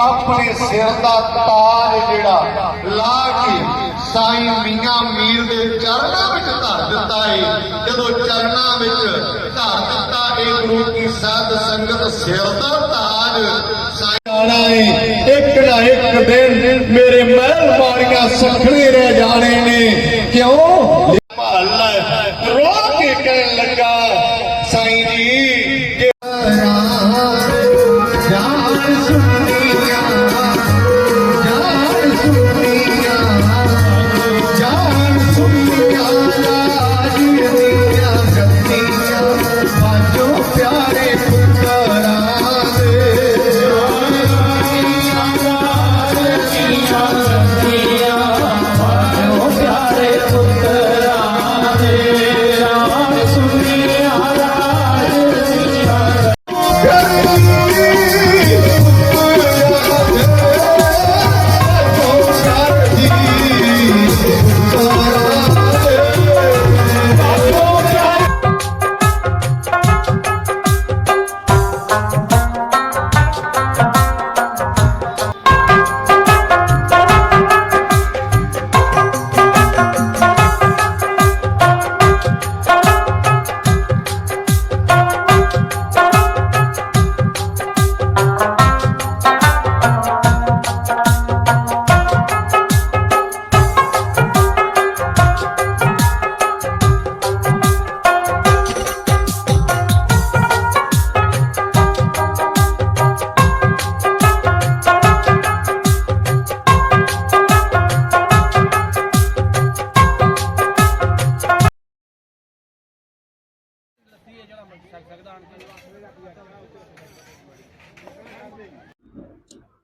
ਆਪਣੇ ਸਿਰ ਦਾ ਤਾਜ ਜਿਹੜਾ ਲਾ ਕੇ ਸਾਈਂ ਮੀਆਂ ਮੀਰ ਦੇ ਚਰਨਾਂ ਵਿੱਚ ਧਰ ਦਿੱਤਾ ਏ। ਜਦੋਂ ਚਰਨਾਂ ਵਿੱਚ ਧਰ ਦਿੱਤਾ ਏ, ਗੁਰੂ ਕੀ ਸਾਧ ਸੰਗਤ ਸਿਰ ਦਾ ਤਾਜ ਸਾਈਂ ਏ। ਇੱਕ ਨਾ ਇੱਕ ਦਿਨ ਮੇਰੇ ਮਹਿਲ ਮਾਰੀਆਂ ਸਖਣੇ ਰਹਿ ਜਾਣੇ ਨੇ। ਕਿਉਂ? ਭਾਲਾ ਰੋ ਕੇ ਕਹਿਣ ਲੱਗਾ, ਸਾਈਂ ਜੀ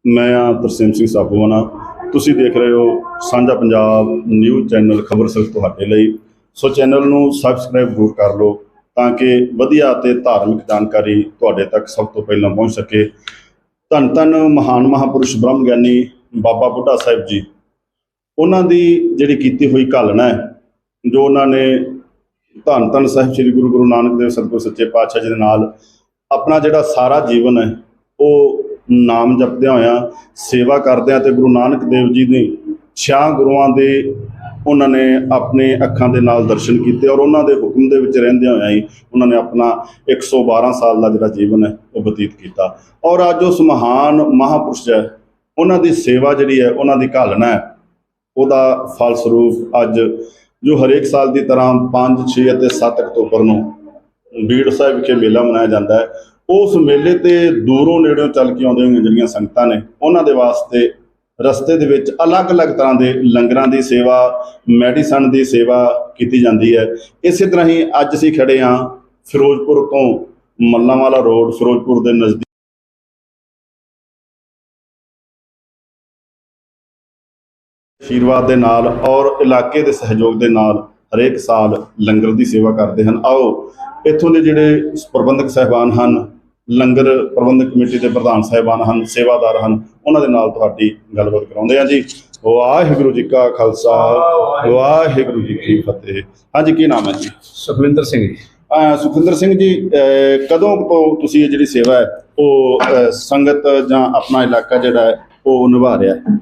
ਮੈਂ ਆ ਤਰਸੇਮ ਸਿੰਘ ਸਾਬੂਆਣਾ ਤੁਸੀਂ ਦੇਖ ਰਹੇ ਹੋ ਸਾਂਝਾ ਪੰਜਾਬ ਨਿਊਜ਼ ਚੈਨਲ ਖਬਰ ਸਿਰਫ ਤੁਹਾਡੇ ਲਈ। ਸੋ ਚੈਨਲ ਨੂੰ ਸਬਸਕ੍ਰਾਈਬ ਜ਼ਰੂਰ ਕਰ ਲਓ ਤਾਂ ਕਿ ਵਧੀਆ ਅਤੇ ਧਾਰਮਿਕ ਜਾਣਕਾਰੀ ਤੁਹਾਡੇ ਤੱਕ ਸਭ ਤੋਂ ਪਹਿਲਾਂ ਪਹੁੰਚ ਸਕੇ। ਧੰਨ ਧੰਨ ਮਹਾਨ ਮਹਾਪੁਰਸ਼ ਬ੍ਰਹਮ ਗਿਆਨੀ ਬਾਬਾ ਬੁੱਢਾ ਸਾਹਿਬ ਜੀ। ਉਹਨਾਂ ਦੀ ਜਿਹੜੀ ਕੀਤੀ ਹੋਈ ਘਾਲਣਾ ਹੈ, ਜੋ ਉਹਨਾਂ ਨੇ ਧੰਨ ਧੰਨ ਸਾਹਿਬ ਸ੍ਰੀ ਗੁਰੂ ਗੁਰੂ ਨਾਨਕ ਦੇਵ ਸਤਿਗੁਰ ਸੱਚੇ ਪਾਤਸ਼ਾਹ ਜੀ ਦੇ ਨਾਲ ਆਪਣਾ ਜਿਹੜਾ ਸਾਰਾ ਜੀਵਨ ਹੈ, ਉਹ ਨਾਮ ਜਪਦਿਆਂ ਹੋਇਆਂ ਸੇਵਾ ਕਰਦਿਆਂ ਤੇ ਗੁਰੂ ਨਾਨਕ ਦੇਵ ਜੀ ਨੇ ਛਿਆ ਗੁਰੂਆਂ ਦੇ ਉਹਨਾਂ ਨੇ ਆਪਣੇ ਅੱਖਾਂ ਦੇ ਨਾਲ ਦਰਸ਼ਨ ਕੀਤੇ ਔਰ ਉਹਨਾਂ ਦੇ ਹੁਕਮ ਦੇ ਵਿੱਚ ਰਹਿੰਦਿਆਂ ਹੋਇਆਂ ਹੀ ਉਹਨਾਂ ਨੇ ਆਪਣਾ 112 ਸਾਲ ਦਾ ਜਿਹੜਾ ਜੀਵਨ ਹੈ, ਉਹ ਬਤੀਤ ਕੀਤਾ। ਔਰ ਅੱਜ ਉਸ ਮਹਾਨ ਮਹਾਪੁਰਸ਼ ਹੈ ਉਹਨਾਂ ਦੀ ਸੇਵਾ ਜਿਹੜੀ ਹੈ, ਉਹਨਾਂ ਦੀ ਘਾਲਣਾ ਹੈ, ਉਹਦਾ ਫਲਸਰੂਪ ਅੱਜ ਜੋ ਹਰੇਕ ਸਾਲ ਦੀ ਤਰ੍ਹਾਂ 5 6 ਅਤੇ 7 ਅਕਤੂਬਰ ਨੂੰ ਬੀੜ ਸਾਹਿਬ ਵਿਖੇ ਮੇਲਾ ਮਨਾਇਆ ਜਾਂਦਾ ਹੈ। ਉਸ ਮੇਲੇ ਤੇ ਦੂਰੋਂ ਨੇੜਿਓਂ ਚੱਲ ਕੇ ਆਉਂਦੇ ਹੋਈਆਂ ਜਿਹੜੀਆਂ ਸੰਗਤਾਂ ਨੇ, ਉਹਨਾਂ ਦੇ ਵਾਸਤੇ ਰਸਤੇ ਦੇ ਵਿੱਚ ਅਲੱਗ-ਅਲੱਗ ਤਰ੍ਹਾਂ ਦੇ ਲੰਗਰਾਂ ਦੀ ਸੇਵਾ, ਮੈਡੀਸਨ ਦੀ ਸੇਵਾ ਕੀਤੀ ਜਾਂਦੀ ਹੈ। ਇਸੇ ਤਰ੍ਹਾਂ ਹੀ ਅੱਜ ਅਸੀਂ ਖੜੇ ਹਾਂ ਫਿਰੋਜ਼ਪੁਰ ਤੋਂ ਮੱਲਾਂਵਾਲਾ ਰੋਡ, ਫਿਰੋਜ਼ਪੁਰ ਦੇ ਨਜ਼ਦੀਕ। ਆਸ਼ੀਰਵਾਦ ਦੇ ਨਾਲ ਔਰ ਇਲਾਕੇ ਦੇ ਸਹਿਯੋਗ ਦੇ ਨਾਲ ਹਰੇਕ ਸਾਲ ਲੰਗਰ ਦੀ ਸੇਵਾ ਕਰਦੇ ਹਨ। ਆਓ ਇੱਥੋਂ ਦੇ ਜਿਹੜੇ ਪ੍ਰਬੰਧਕ ਸਹਿਬਾਨ ਹਨ ਲੰਗਰ ਪ੍ਰਬੰਧਕ ਕਮੇਟੀ ਦੇ ਪ੍ਰਧਾਨ ਸਹਿਬਾਨ ਹਨ ਸੇਵਾਦਾਰ ਹਨ ਉਹਨਾਂ ਦੇ ਨਾਲ ਤੁਹਾਡੀ ਗੱਲਬਾਤ ਕਰਾਉਂਦੇ ਹਾਂ ਜੀ। ਵਾਹਿਗੁਰੂ ਜੀ ਕਾ ਖਾਲਸਾ ਵਾਹਿਗੁਰੂ ਜੀ ਕੀ ਫਤਿਹ। ਹਾਂਜੀ ਕੀ ਨਾਮ ਹੈ ਜੀ? ਸੁਖਵਿੰਦਰ ਸਿੰਘ ਜੀ। ਸੁਖਿੰਦਰ ਸਿੰਘ ਜੀ ਕਦੋਂ ਤੋਂ ਤੁਸੀਂ ਇਹ ਜਿਹੜੀ ਸੇਵਾ ਹੈ ਉਹ ਸੰਗਤ ਜਾਂ ਆਪਣਾ ਇਲਾਕਾ ਜਿਹੜਾ ਹੈ ਉਹ ਨਿਭਾ ਰਿਹਾ? ਹੈ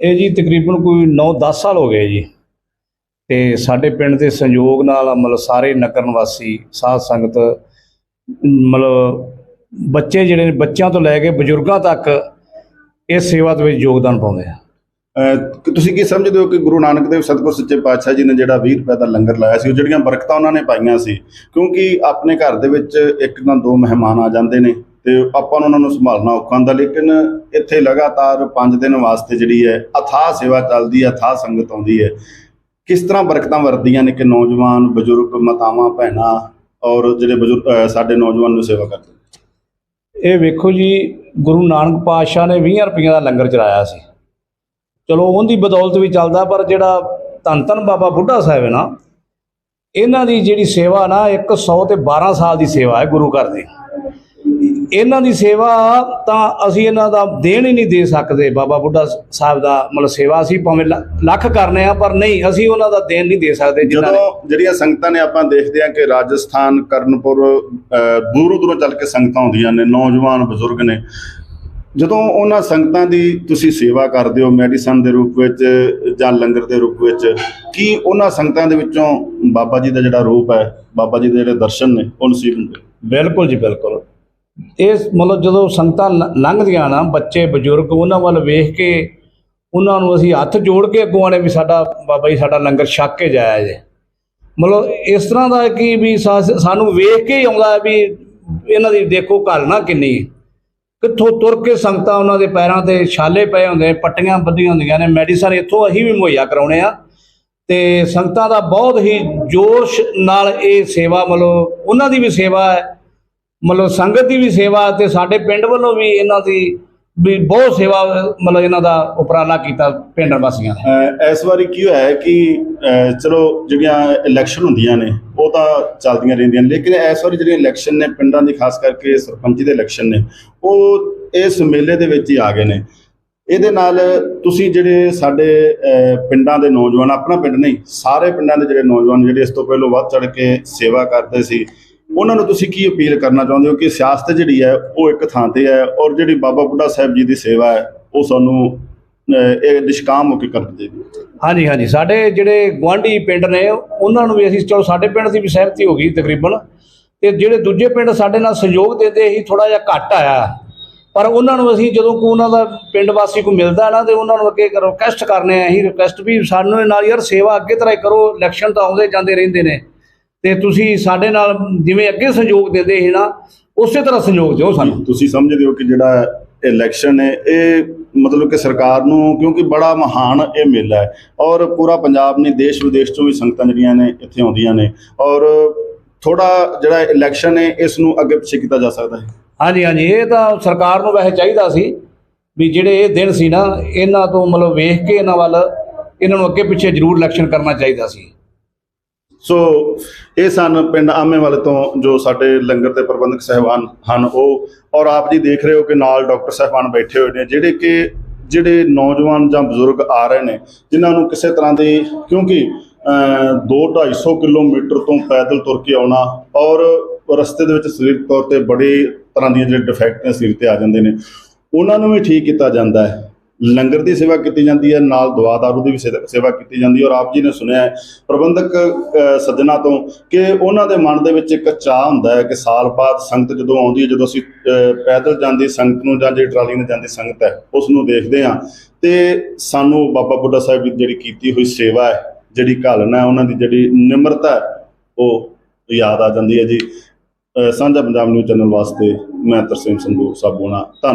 ਇਹ ਜੀ ਤਕਰੀਬਨ ਕੋਈ 9-10 ਸਾਲ ਹੋ ਗਏ ਜੀ। ਤੇ ਸਾਡੇ ਪਿੰਡ ਦੇ ਸੰਯੋਗ ਨਾਲ ਮਤਲਬ ਸਾਰੇ ਨਗਰ ਨਿਵਾਸੀ, ਸਾਧ ਸੰਗਤ, ਮਤਲਬ ਬੱਚੇ ਜਿਹੜੇ ਨੇ, ਬੱਚਿਆਂ ਤੋਂ ਲੈ ਕੇ ਬਜ਼ੁਰਗਾਂ ਤੱਕ ਇਸ ਸੇਵਾ ਦੇ ਵਿੱਚ ਯੋਗਦਾਨ ਪਾਉਂਦੇ ਆ। ਅਹ ਤੁਸੀਂ ਕੀ ਸਮਝਦੇ ਹੋ ਕਿ ਗੁਰੂ ਨਾਨਕ ਦੇਵ ਸਤਿਗੁਰ ਸੱਚੇ ਪਾਤਸ਼ਾਹ ਜੀ ਨੇ ਜਿਹੜਾ 20 ਰੁਪਏ ਦਾ ਲੰਗਰ ਲਾਇਆ ਸੀ, ਉਹ ਜਿਹੜੀਆਂ ਬਰਕਤਾਂ ਉਹਨਾਂ ਨੇ ਪਾਈਆਂ ਸੀ? ਕਿਉਂਕਿ ਆਪਣੇ ਘਰ ਦੇ ਵਿੱਚ ਇੱਕ ਜਾਂ ਦੋ ਮਹਿਮਾਨ ਆ ਜਾਂਦੇ ਨੇ। ਤੇ ਆਪਾਂ ਨੂੰ ਉਹਨਾਂ ਨੂੰ ਸੰਭਾਲਣਾ ਔਖਾ ਹੁੰਦਾ, ਲੇਕਿਨ ਇੱਥੇ ਲਗਾਤਾਰ 5 ਦਿਨ ਵਾਸਤੇ ਜਿਹੜੀ ਹੈ, ਅਥਾਹ ਸੇਵਾ ਚੱਲਦੀ ਹੈ, ਅਥਾਹ ਸੰਗਤ ਆਉਂਦੀ ਹੈ। ਕਿਸ ਤਰ੍ਹਾਂ ਬਰਕਤਾਂ ਵਰਦੀਆਂ ਨੇ ਕਿ ਨੌਜਵਾਨ, ਬਜ਼ੁਰਗ, ਮਾਤਾਵਾਂ, ਭੈਣਾਂ ਔਰ ਜਿਹੜੇ ਬਜ਼ੁਰਗ ਸਾਡੇ ਨੌਜਵਾਨ ਨੂੰ ਸੇਵਾ ਕਰਦੇ ਇਹ ਵੇਖੋ ਜੀ, ਗੁਰੂ ਨਾਨਕ ਪਾਤਸ਼ਾਹ ਨੇ 20 ਰੁਪਈਆਂ ਦਾ ਲੰਗਰ ਚਲਾਇਆ ਸੀ। ਚਲੋ ਉਹਦੀ ਬਦੌਲਤ ਵੀ ਚੱਲਦਾ, ਪਰ ਜਿਹੜਾ ਧੰਨ ਧੰਨ ਬਾਬਾ ਬੁੱਢਾ ਸਾਹਿਬ ਹੈ ਨਾ, ਇਹਨਾਂ ਦੀ ਜਿਹੜੀ ਸੇਵਾ ਨਾ 100 ਤੇ 12 ਸਾਲ ਦੀ ਸੇਵਾ ਹੈ ਗੁਰੂ ਘਰ ਦੀ। ਇਹਨਾਂ ਦੀ ਸੇਵਾ ਤਾਂ ਅਸੀਂ ਇਹਨਾਂ ਦਾ ਦੇਣ ਹੀ ਨਹੀਂ ਦੇ ਸਕਦੇ। ਬਾਬਾ ਬੁੱਢਾ ਸਾਹਿਬ ਦਾ ਮਤਲਬ ਸੇਵਾ ਅਸੀਂ ਭਾਵੇਂ ਲੱਖ ਕਰਨੇ ਆ ਪਰ ਨਹੀਂ ਅਸੀਂ ਉਹਨਾਂ ਦਾ ਦੇਣ ਨਹੀਂ ਦੇ ਸਕਦੇ ਜਿਨ੍ਹਾਂ ਨੇ। ਜਿਹੜੀਆਂ ਸੰਗਤਾਂ ਨੇ ਆਪਾਂ ਦੇਖਦੇ ਹਾਂ ਕਿ ਰਾਜਸਥਾਨ ਕਰਨਪੁਰ ਦੂਰੋਂ ਦੂਰੋਂ ਚੱਲ ਕੇ ਸੰਗਤਾਂ ਆਉਂਦੀਆਂ ਨੇ ਨੌਜਵਾਨ ਬਜ਼ੁਰਗ ਨੇ। ਜਦੋਂ ਉਹਨਾਂ ਸੰਗਤਾਂ ਦੀ ਤੁਸੀਂ ਸੇਵਾ ਕਰਦੇ ਹੋ ਮੈਡੀਸਨ ਦੇ ਰੂਪ ਵਿੱਚ ਜਾਂ ਲੰਗਰ ਦੇ ਰੂਪ ਵਿੱਚ ਕੀ ਉਹਨਾਂ ਸੰਗਤਾਂ ਦੇ ਵਿੱਚੋਂ ਬਾਬਾ ਜੀ ਦਾ ਜਿਹੜਾ ਰੂਪ ਹੈ ਬਾਬਾ ਜੀ ਦੇ ਜਿਹੜੇ ਦਰਸ਼ਨ ਨੇ ਉਹ ਨਸੀਬ ਹੁੰਦੇ ਬਿਲਕੁਲ ਜੀ ਬਿਲਕੁਲ। ਇਹ ਮਤਲਬ ਜਦੋਂ ਸੰਗਤਾਂ ਲ- ਲੰਘਦੀਆਂ ਨਾ, ਬੱਚੇ, ਬਜ਼ੁਰਗ, ਉਹਨਾਂ ਵੱਲ ਵੇਖ ਕੇ ਉਹਨਾਂ ਨੂੰ ਅਸੀਂ ਹੱਥ ਜੋੜ ਕੇ ਅੱਗੋਂ ਆਣੇ ਵੀ ਸਾਡਾ, ਬਾਬਾ ਜੀ ਸਾਡਾ ਲੰਗਰ ਛੱਕ ਕੇ ਜਾਇਆ ਜੇ। ਮਤਲਬ ਇਸ ਤਰ੍ਹਾਂ ਦਾ ਕਿ ਵੀ ਸਾਨੂੰ ਵੇਖ ਕੇ ਹੀ ਆਉਂਦਾ ਵੀ ਇਹਨਾਂ ਦੀ ਦੇਖੋ ਘਾਲਣਾ ਕਿੰਨੀ ਕਿੱਥੋਂ ਤੁਰ ਕੇ ਸੰਗਤਾਂ ਉਹਨਾਂ ਦੇ ਪੈਰਾਂ ਤੇ ਛਾਲੇ ਪਏ ਹੁੰਦੇ ਪੱਟੀਆਂ ਬੱਧੀਆਂ ਹੁੰਦੀਆਂ ਨੇ, ਮੈਡੀਸਨ ਇੱਥੋਂ ਅਸੀਂ ਵੀ ਮੁਹੱਈਆ ਕਰਾਉਣੇ ਆ। ਤੇ ਸੰਗਤਾਂ ਦਾ ਬਹੁਤ ਹੀ ਜੋਸ਼ ਨਾਲ ਇਹ ਸੇਵਾ ਮਤਲਬ ਉਹਨਾਂ ਦੀ ਵੀ ਸੇਵਾ ਹੈ। ਮਤਲਬ ਸੰਗਤ ਦੀ ਵੀ ਸੇਵਾ ਤੇ ਸਾਡੇ ਪਿੰਡ ਵੱਲੋਂ ਵੀ ਇਹਨਾਂ ਦੀ ਵੀ ਬਹੁਤ ਸੇਵਾ, ਮਤਲਬ ਇਹਨਾਂ ਦਾ ਉਪਰਾਲਾ ਕੀਤਾ ਪਿੰਡ ਵਾਸੀਆਂ ਨੇ। ਇਸ ਵਾਰੀ ਕੀ ਹੋਇਆ ਕਿ ਚਲੋ ਜਿਹੜੀਆਂ ਇਲੈਕਸ਼ਨ ਹੁੰਦੀਆਂ ਨੇ, ਉਹ ਤਾਂ ਚੱਲਦੀਆਂ ਰਹਿੰਦੀਆਂ ਨੇ, ਲੇਕਿਨ ਇਸ ਵਾਰੀ ਜਿਹੜੀਆਂ ਇਲੈਕਸ਼ਨ ਨੇ ਪਿੰਡਾਂ ਦੀ, ਖਾਸ ਕਰਕੇ ਸਰਪੰਚੀ ਦੇ ਇਲੈਕਸ਼ਨ ਨੇ, ਉਹ ਇਸ ਮੇਲੇ ਦੇ ਵਿੱਚ ਹੀ ਆ ਗਏ ਨੇ। ਇਹਦੇ ਨਾਲ ਤੁਸੀਂ ਜਿਹੜੇ ਸਾਡੇ ਪਿੰਡਾਂ ਦੇ ਨੌਜਵਾਨ, ਆਪਣਾ ਪਿੰਡ ਨਹੀਂ, ਸਾਰੇ ਪਿੰਡਾਂ ਦੇ ਜਿਹੜੇ ਨੌਜਵਾਨ ਜਿਹੜੇ ਇਸ ਤੋਂ ਪਹਿਲਾਂ ਵੱਧ ਚੜ ਕੇ ਸੇਵਾ ਕਰਦੇ ਸੀ ਉਹਨਾਂ ਨੂੰ ਤੁਸੀਂ ਕੀ ਅਪੀਲ ਕਰਨਾ ਚਾਹੁੰਦੇ ਹੋ ਕਿ ਸਿਆਸਤ ਜਿਹੜੀ ਹੈ ਉਹ ਇੱਕ ਥਾਂ ਤੇ ਹੈ ਔਰ ਜਿਹੜੀ ਬਾਬਾ ਬੁੱਢਾ ਸਾਹਿਬ ਜੀ ਦੀ ਸੇਵਾ ਹੈ, ਉਹ ਸਾਨੂੰ ਇਹ ਨਿਸ਼ਕਾਮ ਹੋ ਕੇ ਕਰਨੀ ਚਾਹੀਦੀ ਹਾਂਜੀ ਹਾਂਜੀ। ਸਾਡੇ ਜਿਹੜੇ ਗੁਆਂਢੀ ਪਿੰਡ ਨੇ, ਉਹਨਾਂ ਨੂੰ ਵੀ ਅਸੀਂ, ਚਲੋ ਸਾਡੇ ਪਿੰਡ ਦੀ ਵੀ ਸਹਿਮਤੀ ਹੋ ਗਈ ਤਕਰੀਬਨ। ਤੇ ਜਿਹੜੇ ਦੂਜੇ ਪਿੰਡ ਸਾਡੇ ਨਾਲ ਸਹਿਯੋਗ ਦਿੰਦੇ ਸੀ ਥੋੜਾ ਜਿਹਾ ਘੱਟ ਆਇਆ। ਪਰ ਉਹਨਾਂ ਨੂੰ ਅਸੀਂ ਜਦੋਂ ਕੋ ਉਹਨਾਂ ਦਾ ਪਿੰਡ ਵਾਸੀ ਕੋ ਮਿਲਦਾ ਨਾ, ਤੇ ਉਹਨਾਂ ਨੂੰ ਅੱਗੇ ਰਿਕੁਐਸਟ ਕਰਨੇ ਆ ਅਸੀਂ ਰਿਕੁਐਸਟ ਵੀ ਸਾਨੂੰ ਨਾਲ ਯਾਰ ਸੇਵਾ ਅੱਗੇ ਤਰ੍ਹਾਂ ਹੀ ਕਰੋ ਇਲੈਕਸ਼ਨ ਤਾਂ ਆਉਂਦੇ ਜਾਂਦੇ ਰਹਿੰਦੇ ਨੇ। ਤੇ ਤੁਸੀਂ ਸਾਡੇ ਨਾਲ ਜਿਵੇਂ ਅੱਗੇ ਸਹਿਯੋਗ ਦਿੰਦੇ ਸੀ ਨਾ ਉਸੇ ਤਰ੍ਹਾਂ ਸਹਿਯੋਗ ਦਿਓ ਸਾਨੂੰ। ਤੁਸੀਂ ਸਮਝਦੇ ਹੋ ਕਿ ਜਿਹੜਾ ਇਲੈਕਸ਼ਨ ਹੈ ਇਹ ਮਤਲਬ ਕਿ ਸਰਕਾਰ ਨੂੰ ਕਿਉਂਕਿ ਬੜਾ ਮਹਾਨ ਇਹ ਮੇਲਾ ਹੈ। ਔਰ ਪੂਰਾ ਪੰਜਾਬ ਨਹੀਂ ਦੇਸ਼ ਵਿਦੇਸ਼ ਤੋਂ ਵੀ ਸੰਗਤਾਂ ਜਿਹੜੀਆਂ ਨੇ ਇੱਥੇ ਆਉਂਦੀਆਂ ਨੇ। ਔਰ ਥੋੜਾ ਜਿਹੜਾ ਇਲੈਕਸ਼ਨ ਹੈ ਇਸ ਨੂੰ ਅੱਗੇ ਪਿੱਛੇ ਕੀਤਾ ਜਾ ਸਕਦਾ ਹੈ। ਹਾਂਜੀ ਹਾਂਜੀ ਇਹ ਤਾਂ ਸਰਕਾਰ ਨੂੰ ਵੈਸੇ ਚਾਹੀਦਾ ਸੀ ਵੀ ਜਿਹੜੇ ਇਹ ਦਿਨ ਸੀ ਨਾ ਇਹਨਾਂ ਤੋਂ ਮਤਲਬ ਵੇਖ ਕੇ ਇਹਨਾਂ ਵੱਲ ਇਹਨਾਂ ਨੂੰ ਅੱਗੇ ਪਿੱਛੇ ਜ਼ਰੂਰ ਇਲੈਕਸ਼ਨ ਕਰਨਾ ਚਾਹੀਦਾ ਸੀ। ਸੋ ਇਹ ਸਨ ਪਿੰਡ ਆਮੇਵਾਲੇ ਤੋਂ ਜੋ ਸਾਡੇ ਲੰਗਰ ਦੇ ਪ੍ਰਬੰਧਕ ਸਹਿਬਾਨ ਹਨ ਉਹ, ਔਰ ਆਪ ਜੀ ਦੇਖ ਰਹੇ ਹੋ ਕਿ ਨਾਲ ਡਾਕਟਰ ਸਹਿਬਾਨ ਬੈਠੇ ਹੋਏ ਨੇ, ਜਿਹੜੇ ਕਿ, ਜਿਹੜੇ ਨੌਜਵਾਨ ਜਾਂ ਬਜ਼ੁਰਗ ਆ ਰਹੇ ਨੇ, ਜਿਨ੍ਹਾਂ ਨੂੰ ਕਿਸੇ ਤਰ੍ਹਾਂ ਦੇ, ਕਿਉਂਕਿ 2-250 ਕਿਲੋਮੀਟਰ ਤੋਂ ਪੈਦਲ ਤੁਰ ਕੇ ਆਉਣਾ, ਔਰ ਰਸਤੇ ਦੇ ਵਿੱਚ ਸਰੀਰਕ ਤੌਰ ਤੇ ਬੜੇ ਤਰ੍ਹਾਂ ਦੀਆਂ ਜਿਹੜੇ ਡਿਫੈਕਟ ਨੇ ਸਰੀਰ ਤੇ ਆ ਜਾਂਦੇ ਨੇ, ਉਹਨਾਂ ਨੂੰ ਵੀ ਠੀਕ ਕੀਤਾ ਜਾਂਦਾ ਹੈ। ਲੰਗਰ ਦੀ ਸੇਵਾ ਕੀਤੀ ਜਾਂਦੀ ਹੈ ਨਾਲ ਦਵਾ ਦਾਰੂ ਦੀ ਵੀ ਸੇ- ਸੇਵਾ ਕੀਤੀ ਜਾਂਦੀ ਹੈ ਔਰ ਆਪ ਜੀ ਨੇ ਸੁਣਿਆ ਪ੍ਰਬੰਧਕ ਅ, ਸੱਜਣਾ ਤੋਂ ਕਿ ਉਹਨਾਂ ਦੇ ਮਨ ਦੇ ਵਿੱਚ ਇੱਕ ਚਾਹ ਹੁੰਦਾ ਹੈ ਕਿ ਸਾਲ ਬਾਅਦ ਸੰਗਤ ਜਦੋਂ ਆਉਂਦੀ ਹੈ ਜਦੋਂ ਅਸੀਂ ਪੈਦਲ ਜਾਂਦੀ ਸੰਗਤ ਨੂੰ ਜਾਂ ਜਿਹੜੀ ਟਰਾਲੀ ਨਾਲ ਜਾਂਦੀ ਸੰਗਤ ਹੈ ਉਸ ਨੂੰ ਦੇਖਦੇ ਹਾਂ ਤੇ ਸਾਨੂੰ ਬਾਬਾ ਬੁੱਢਾ ਸਾਹਿਬ ਦੀ ਜਿਹੜੀ ਕੀਤੀ ਹੋਈ ਸੇਵਾ ਹੈ ਜਿਹੜੀ ਘਾਲਣਾ ਹੈ ਉਹਨਾਂ ਦੀ ਜਿਹੜੀ ਨਿਮਰਤਾ ਹੈ ਉਹ ਯਾਦ ਆ ਜਾਂਦੀ ਹੈ ਜੀ। ਸਾਂਝਾ ਪੰਜਾਬ ਨਿਊਜ਼ ਚੈਨਲ ਵਾਸਤੇ ਮੈਂ ਤਰਸੇਮ ਸੰਧੂ ਸਾਬੂਣਾ ਧੰਨਵਾਦ।